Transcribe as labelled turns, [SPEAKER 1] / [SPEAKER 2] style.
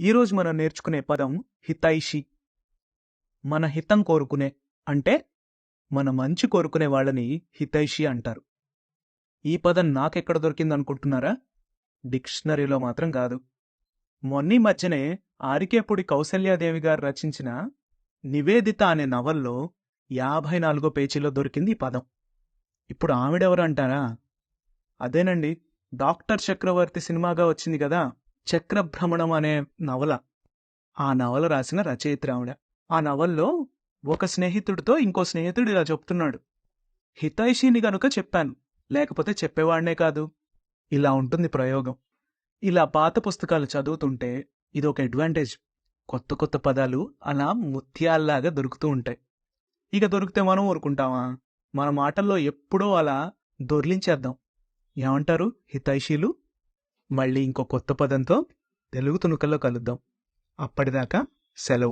[SPEAKER 1] ఈరోజు మనం నేర్చుకునే పదం హితైషి. మన హితం కోరుకునే అంటే మన మంచి కోరుకునే వాళ్ళని హితైషి అంటారు. ఈ పదం నాకెక్కడ దొరికిందనుకుంటున్నారా? డిక్షనరీలో మాత్రం కాదు. మొన్నీ మధ్యనే ఆరికేపుడి కౌసల్యాదేవి గారు రచించిన నివేదిత అనే నవల్లో యాభై నాలుగో పేజీలో దొరికింది ఈ పదం. ఇప్పుడు ఆవిడెవరు అంటారా అదేనండి డాక్టర్ చక్రవర్తి సినిమాగా వచ్చింది కదా. చక్రభ్రమణం అనే నవల. ఆ నవల రాసిన రచయిత్రి ఆవిడ. ఆ నవల్లో ఒక స్నేహితుడితో ఇంకో స్నేహితుడు ఇలా చెప్తున్నాడు. హితైషిని గనుక చెప్పాను లేకపోతే చెప్పేవాడినే కాదు. ఇలా ఉంటుంది ప్రయోగం. ఇలా పాత పుస్తకాలు చదువుతుంటే ఇది ఒక అడ్వాంటేజ్. కొత్త కొత్త పదాలు అలా ముత్యాల్లాగా దొరుకుతూ ఉంటాయి. ఇక దొరికితే మనం ఊరుకుంటామా? మన మాటల్లో ఎప్పుడో అలా దొర్లించేద్దాం. ఏమంటారు? హితైషీలు? మళ్ళీ ఇంకో కొత్త పదంతో తెలుగు తుణుకల్లో కలుద్దాం. అప్పటిదాకా సెలవు.